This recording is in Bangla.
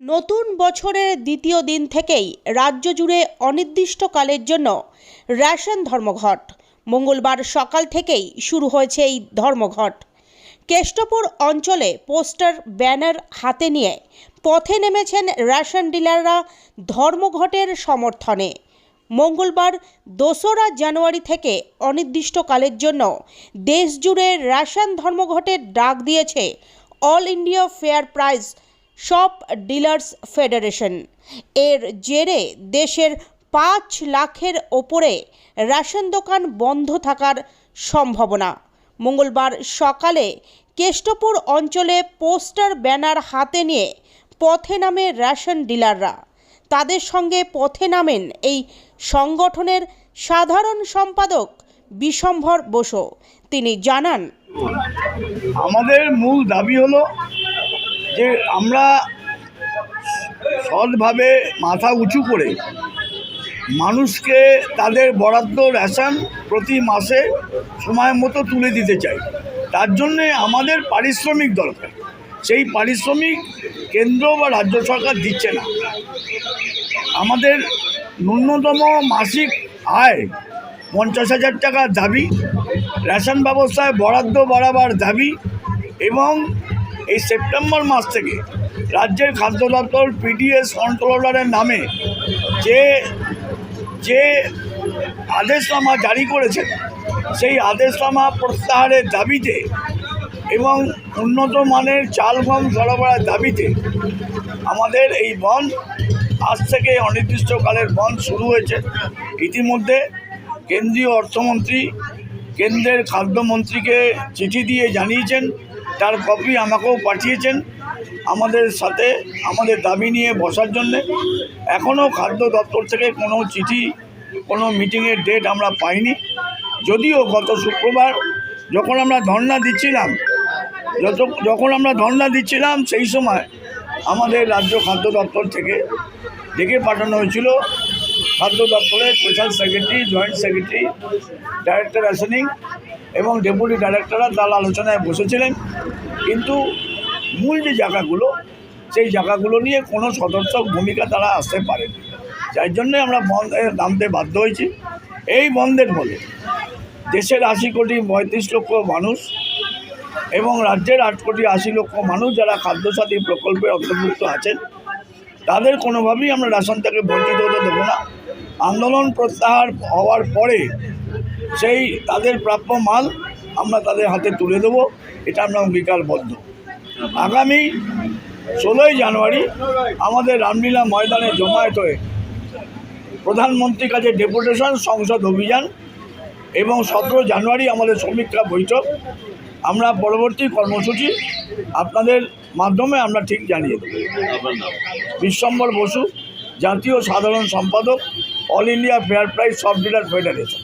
নতুন বছরের দ্বিতীয় দিন থেকেই রাজ্য জুড়ে অনির্দিষ্টকালের জন্য রেশন ধর্মঘট। মঙ্গলবার সকাল থেকেই শুরু হয়েছে এই ধর্মঘট। কেষ্টপুর অঞ্চলে পোস্টার, ব্যানার হাতে নিয়ে পথে নেমেছেন রেশন ডিলাররা ধর্মঘটের সমর্থনে। মঙ্গলবার দোসরা জানুয়ারি থেকে অনির্দিষ্টকালের জন্য দেশজুড়ে রেশন ধর্মঘটের ডাক দিয়েছে all India fair price shop dealers federation. এর জেরে দেশের পাঁচ লাখের ওপরে রেশন দোকান বন্ধ থাকার সম্ভাবনা। মঙ্গলবার সকালে কেষ্টপুর অঞ্চলে পোস্টার ব্যানার হাতে নিয়ে পথে নামে রেশন ডিলাররা। তাদের সঙ্গে পথে নামেন এই সংগঠনের সাধারণ সম্পাদক বিশম্ভর বসু। তিনি জানান, আমাদের মূল দাবি হলো যে আমরা সৎভাবে মাথা উঁচু করে মানুষকে তাদের বরাদ্দ রেশন প্রতি মাসে সময় মতো তুলে দিতে চাই। তার জন্যে আমাদের পারিশ্রমিক দরকার। সেই পারিশ্রমিক কেন্দ্র বা রাজ্য সরকার দিচ্ছে না। আমাদের ন্যূনতম মাসিক আয় পঞ্চাশ হাজার টাকার দাবি, রেশন ব্যবস্থায় বরাদ্দ বাড়াবার দাবি এবং এই সেপ্টেম্বর মাস থেকে রাজ্যের খাদ্য দপ্তর পিডিএস কন্ট্রোলারের নামে যে যে আদেশনামা জারি করেছেন সেই আদেশনামা প্রত্যাহারের দাবিতে এবং উন্নত মানের চাল গম সরবরাহের দাবিতে আমাদের এই বন্ধ আজ থেকে অনির্দিষ্টকালের বন্ধ শুরু হয়েছে। ইতিমধ্যে কেন্দ্রীয় অর্থমন্ত্রী, কেন্দ্রের খাদ্যমন্ত্রীকে চিঠি দিয়ে জানিয়েছেন তার কপি আমাকেও পাঠিয়েছেন আমাদের সাথে, আমাদের দাবি নিয়ে বসার জন্যে। এখনও খাদ্য দপ্তর থেকে কোনো চিঠি, কোনো মিটিংয়ের ডেট আমরা পাইনি। যদিও গত শুক্রবার যখন আমরা ধর্ণা দিচ্ছিলাম, যত, যখন আমরা ধর্ণা দিচ্ছিলাম সেই সময় আমাদের রাজ্য খাদ্য দপ্তর থেকে ডেকে পাঠানো হয়েছিল। খাদ্য দপ্তরের special secretary joint secretary director rationing এবং ডেপুটি ডাইরেক্টররা তার আলোচনায় বসেছিলেন। কিন্তু মূল যে জায়গাগুলো, সেই জায়গাগুলো নিয়ে কোনো সদর্থক ভূমিকা তারা আসতে পারেনি। যার জন্যে আমরা বন্ধে নামতে বাধ্য হয়েছি। এই বন্ধের ফলে দেশের আশি কোটি পঁয়ত্রিশ লক্ষ মানুষ এবং রাজ্যের আট কোটি আশি লক্ষ মানুষ যারা খাদ্যসাথী প্রকল্পে অন্তর্ভুক্ত আছেন, তাদের কোনোভাবেই আমরা রেশন থেকে বঞ্চিত হতে দেবো না। আন্দোলন প্রত্যাহার হওয়ার পরে সেই তাদের প্রাপ্য মাল আমরা তাদের হাতে তুলে দেবো। এটা আমরা অঙ্গীকারবদ্ধ আগামী ষোলোই জানুয়ারি আমাদের রামলীলা ময়দানে জমায়েত হয়ে প্রধানমন্ত্রীর কাছে ডেপুটেশন, সংসদ অভিযান এবং সতেরো জানুয়ারি আমাদের সমীক্ষা বৈঠক। আমরা পরবর্তী কর্মসূচি আপনাদের মাধ্যমে আমরা ঠিক জানিয়ে দেব। বিশ্বম্বর বসু, জাতীয় সাধারণ সম্পাদক, all India fair price shop dealer federation.